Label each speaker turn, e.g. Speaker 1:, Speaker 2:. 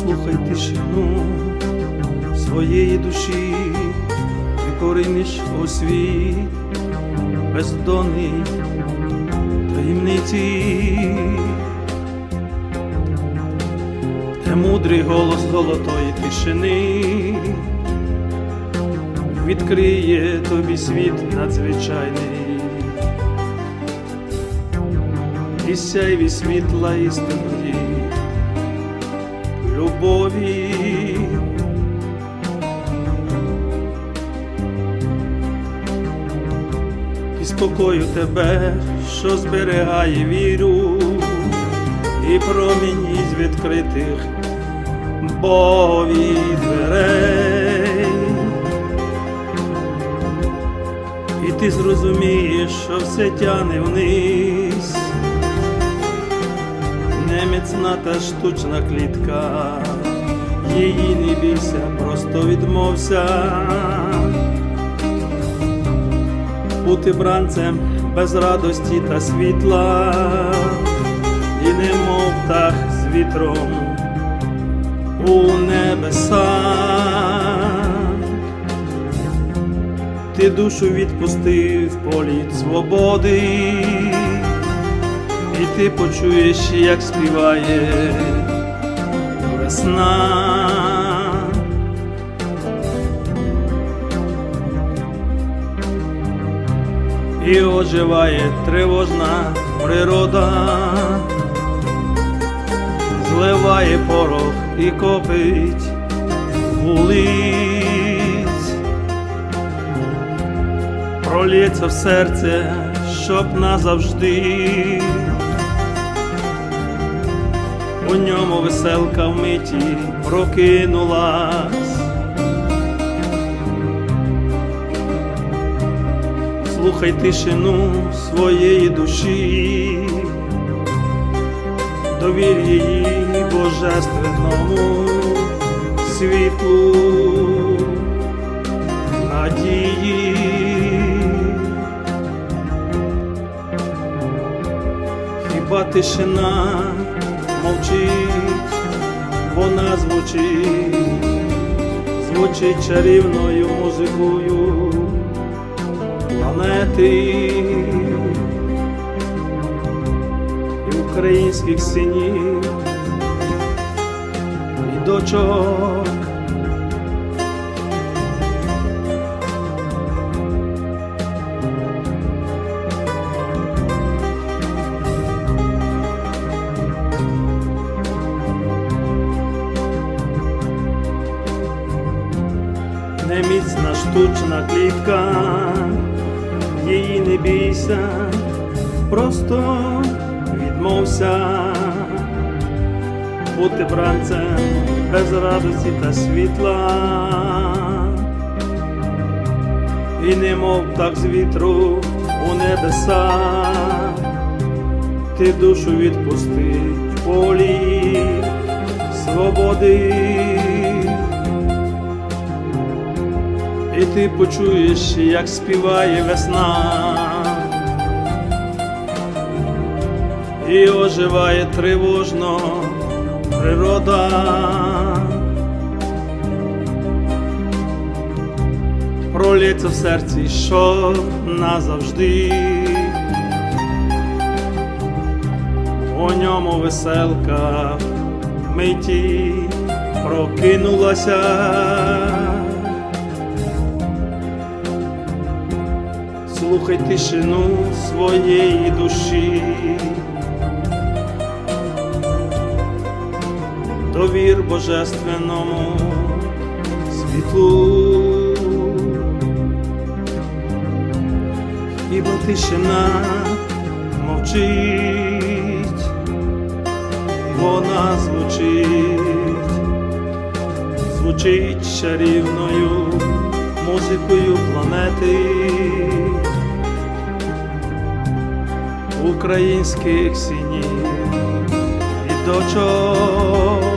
Speaker 1: послухай тишину своєї душі, ти поринеш у світ бездонний таємниці, де мудрий голос золотої тишини відкриє тобі світ надзвичайний. І сяйві світла істиної любові. І спокою тебе, що зберігає віру, і промінь із відкритих Богові дверей. І ти зрозумієш, що все тяне вниз, неміцна та штучна клітка, її не бійся, просто відмовся. Бути бранцем без радості та світла, і немов птах з вітром у небеса. Ти душу відпустив політ свободи, і ти почуєш, як співає весна. І оживає тривожна природа, зливає порох і копить вулиць, пролється в серце, щоб назавжди. У ньому веселка вмиті прокинулась. Слухай тишину своєї душі, довір її божественному світлу надії. Хіба тишина мовчить, вона звучить, звучить чарівною музикою планети і українських синів і дочок. Неміцна штучна клітка, її не бійся, просто відмовся. Бути бранцем без радості та світла, і немов так з вітру у небеса, ти душу відпусти в полі свободи. І ти почуєш, як співає весна, і оживає тривожно природа. Пролється в серці, що назавжди, у ньому веселка миті прокинулася. Слухай тишину своєї душі, довір божественному світлу, хіба тишина мовчить, вона звучить, звучить чарівною музикою планети. Українських синів і дочок.